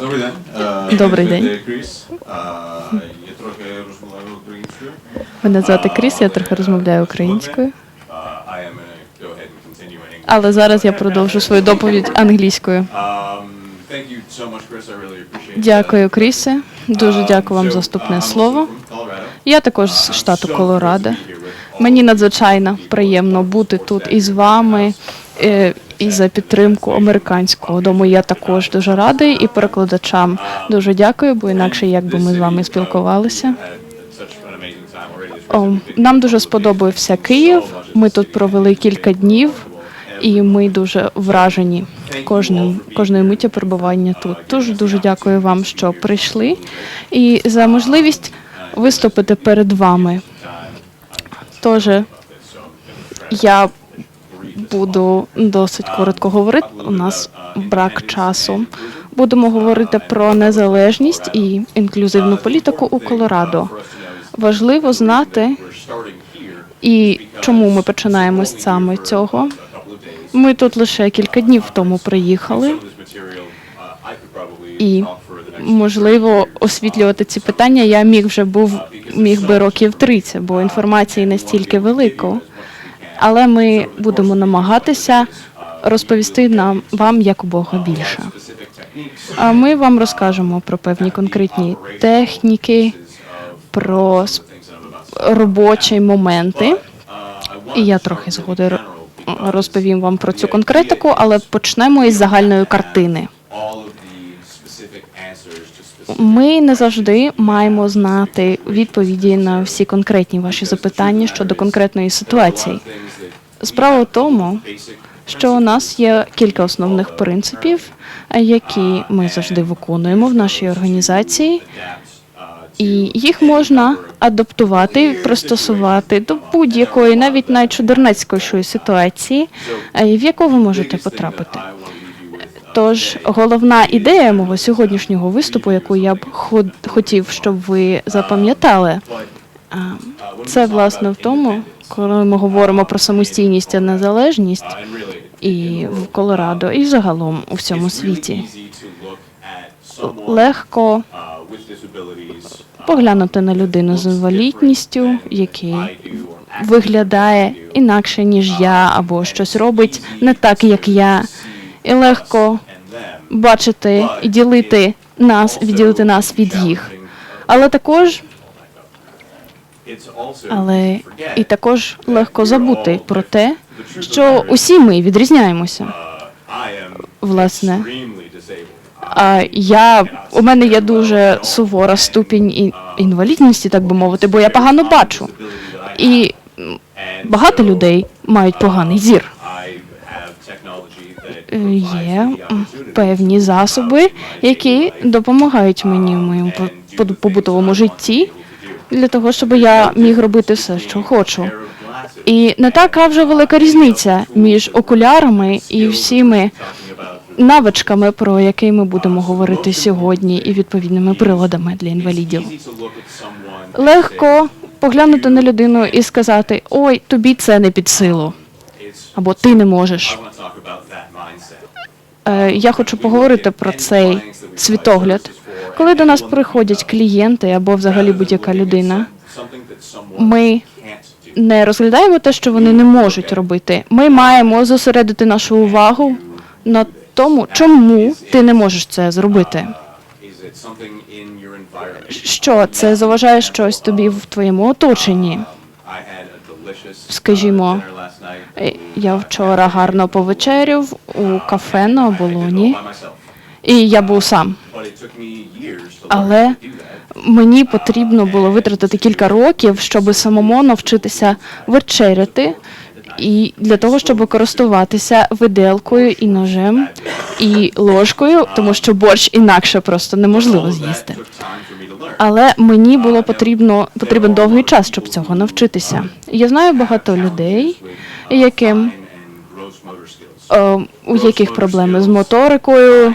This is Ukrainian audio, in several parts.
Добрий день. Добрий день. Кріс. Я трохи розмовляю українською. Мене звати Кріс, я трохи розмовляю українською, але зараз я продовжу свою доповідь англійською. Um, Дякую, Крісе. Дуже Um, дякую вам за uh, вступне слово. from Colorado. Я також з штату Колорадо. Мені надзвичайно приємно бути тут із вами е, і за підтримку американського дому. Я також дуже радий і перекладачам дуже дякую, бо інакше як би ми з вами спілкувалися. Нам дуже сподобався Київ. Ми тут провели кілька днів, і ми дуже вражені кожним кожною миттю перебування тут. Дуже дуже дякую вам, що прийшли, і за можливість виступити перед вами. Тож я буду досить коротко говорити. У нас брак часу. Будемо говорити про незалежність і інклюзивну політику у Колорадо. Важливо знати, і чому ми починаємо з саме цього. Ми тут лише кілька днів тому приїхали, і можливо освітлювати ці питання. Я міг вже був міг би років 30, бо інформації настільки велико. Але ми будемо намагатися розповісти нам вам якомога більше. specific techniques А ми вам розкажемо про певні конкретні техніки, про робочі моменти. І я трохи згодом ро- розповім вам про цю конкретику, але почнемо із загальної картини. Ми не завжди маємо знати відповіді на всі конкретні ваші запитання щодо конкретної ситуації. Справа в тому, що у нас є кілька основних принципів, які ми завжди виконуємо в нашій організації, і їх можна адаптувати, пристосувати до будь-якої, навіть найчудернацькішої ситуації, е, в яку ви можете потрапити. Тож головна ідея мого сьогоднішнього виступу, яку я б хотів, щоб ви запам'ятали, це власне в тому, коли ми говоримо про самостійність та незалежність і в Колорадо, і загалом у всьому світі. Легко поглянути на людину з інвалідністю, який виглядає інакше ніж я, або щось робить не так, як я, і легко бачити і ділити нас, відділити нас від їх. Але також, але і також легко забути про те, що усі ми відрізняємося. Власне, а я у мене є дуже сувора ступінь ін- інвалідності, так би мовити, бо я погано бачу. І багато людей мають поганий зір. Є певні засоби, які допомагають мені в моєму по- по- побутовому житті для того, щоб я міг робити все, що хочу. І не така вже велика різниця між окулярами і всіми навичками, про які ми будемо говорити сьогодні, і відповідними приладами для інвалідів. Легко поглянути на людину і сказати: Ой, тобі це не під силу, або ти не можеш. Я хочу поговорити про цей світогляд. Коли до нас приходять клієнти або взагалі будь-яка людина, ми не розглядаємо те, що вони не можуть робити. Ми маємо зосередити нашу увагу на тому, чому ти не можеш це зробити. Що це заважає щось тобі в твоєму оточенні? Скажімо, last night Е, Я вчора гарно повечеряв у кафе на оболоні, і я був сам. Але мені потрібно було витратити кілька років, щоб самому навчитися вечеряти, і для того, щоб користуватися виделкою і ножем і ложкою, тому що борщ інакше просто неможливо з'їсти. Але мені було потрібно потрібен довгий час, щоб цього навчитися. Я знаю багато людей, яким е, у яких проблеми з моторикою,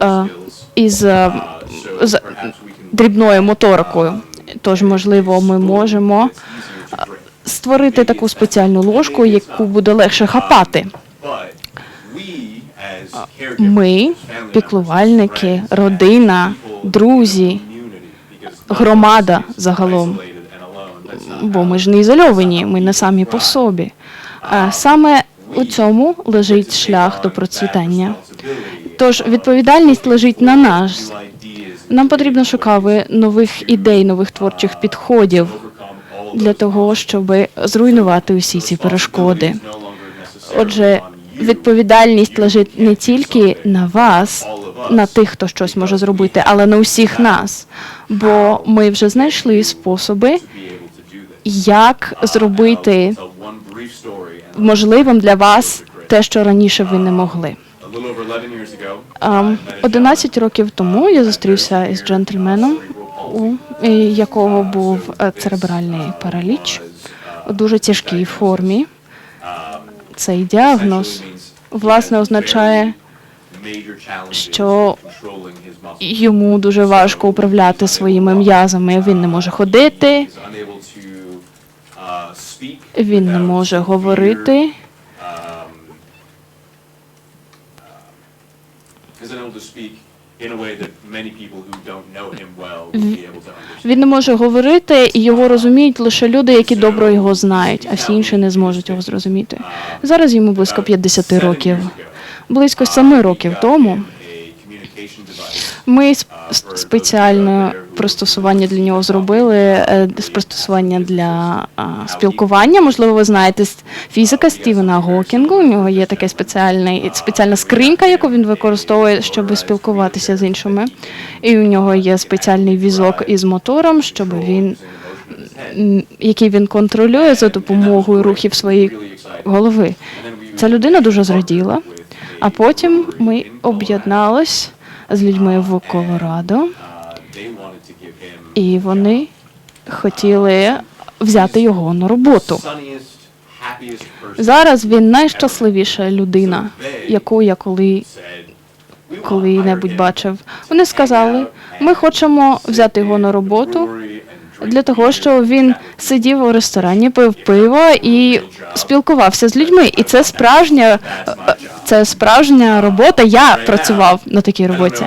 е, е, з дрібною моторикою. Тож, можливо, ми можемо е, створити таку спеціальну ложку, яку буде легше хапати. ми, піклувальники, родина, друзі, громада загалом. Бо ми ж не ізольовані, ми не самі по собі. Саме у цьому лежить шлях до процвітання. Тож відповідальність лежить на нас. Нам потрібно шукати нових ідей, нових творчих підходів для того, щоб зруйнувати усі ці перешкоди. Отже, відповідальність лежить не тільки на вас, на тих, хто щось може зробити, але на усіх нас. Бо ми вже знайшли способи, як зробити можливим для вас те, що раніше ви не могли. Ам, 11 років тому я зустрівся із джентльменом, у якого був е, церебральний параліч у дуже тяжкій формі. Цей діагноз власне означає, що йому дуже важко управляти своїми м'язами. Він не може ходити, він не може говорити. Він не може говорити, і його розуміють лише люди, які добре його знають, а всі інші не зможуть його зрозуміти. Зараз йому близько 50 років. Близько 7 років тому ми сп- спеціальне пристосування для нього зробили, е, пристосування для спілкування. Можливо, ви знаєте фізика Стівена Гокінгу. У нього є таке спеціальне, спеціальна скринька, яку він використовує, щоб спілкуватися з іншими. І у нього є спеціальний візок із мотором, щоб він який він контролює за допомогою рухів своєї голови. Ця людина дуже зраділа. А потім ми об'єднались з людьми в Колорадо, і вони хотіли взяти його на роботу. Зараз він найщасливіша людина, яку я коли коли-небудь бачив. Вони сказали, ми хочемо взяти його на роботу для того, щоб він сидів у ресторані, пив пиво і спілкувався з людьми. І це справжня, це справжня робота. Я працював на такій роботі.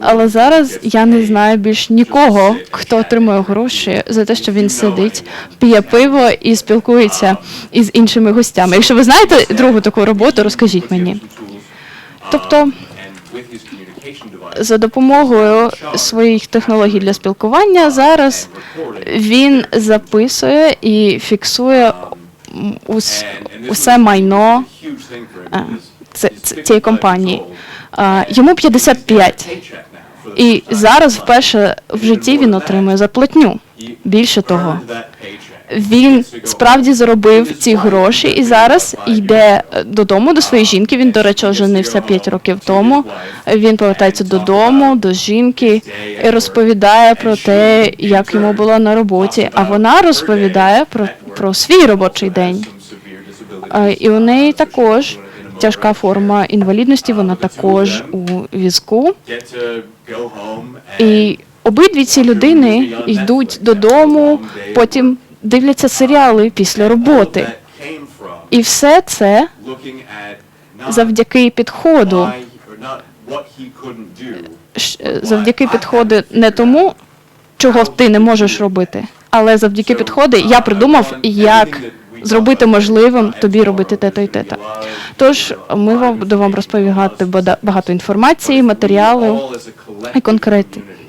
Але зараз я не знаю більш нікого, хто отримує гроші за те, що він сидить, п'є пиво і спілкується із іншими гостями. Якщо ви знаєте другу таку роботу, розкажіть мені. Тобто, за допомогою своїх технологій для спілкування зараз він записує і фіксує ус- усе майно цієї компанії. Йому 55. І зараз вперше в житті він отримує зарплатню. Більше того, він справді заробив ці гроші і зараз йде е, додому до своєї жінки. Він, до речі, оженився 5 років тому. Він повертається додому до жінки і розповідає про те, як йому було на роботі. А вона розповідає про, про свій робочий день. І у неї також тяжка форма інвалідності. Вона також у візку. І обидві ці людини йдуть додому, потім дивляться серіали після роботи. І все це завдяки підходу, е, завдяки підходу не тому, чого ти не можеш робити, але завдяки підходу я придумав, як зробити можливим тобі робити те-то і те-то. Тож ми вам будемо вам розповідати багато інформації, матеріалів і конкретики.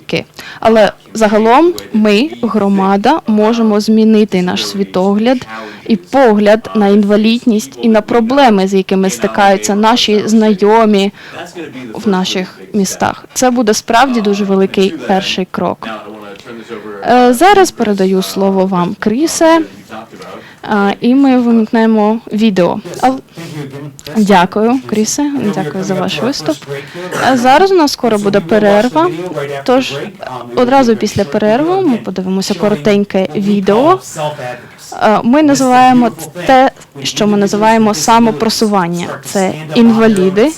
Але загалом ми, громада, можемо змінити наш світогляд і погляд на інвалідність і на проблеми, з якими стикаються наші знайомі в наших містах. Це буде справді дуже великий перший крок. Е, Зараз передаю слово вам, Крісе, і ми вимкнемо відео. Дякую, Крісе. Дякую за ваш виступ. Зараз у нас скоро буде перерва. Тож одразу після перерви ми подивимося коротеньке відео. Ми називаємо те, що ми називаємо самопросування. Це інваліди,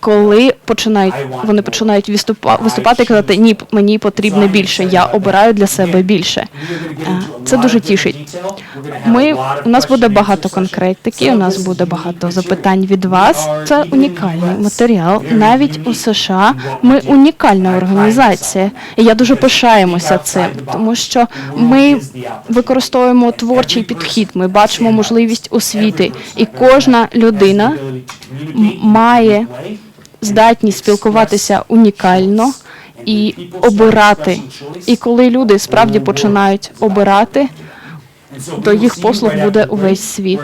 коли починають вони починають виступа, виступати і казати ні, мені потрібно більше. Я обираю для себе більше. Це дуже тішить. Ми у нас буде багато конкретики. У нас буде багато запитань від вас. Це унікальний матеріал. Навіть у США ми унікальна організація. І я дуже пишаємося цим, тому що ми використовуємо творчий підхід. Ми бачимо можливість освіти, і кожна людина має здатність спілкуватися унікально і обирати. І коли люди справді починають обирати, до їх послуг буде увесь світ.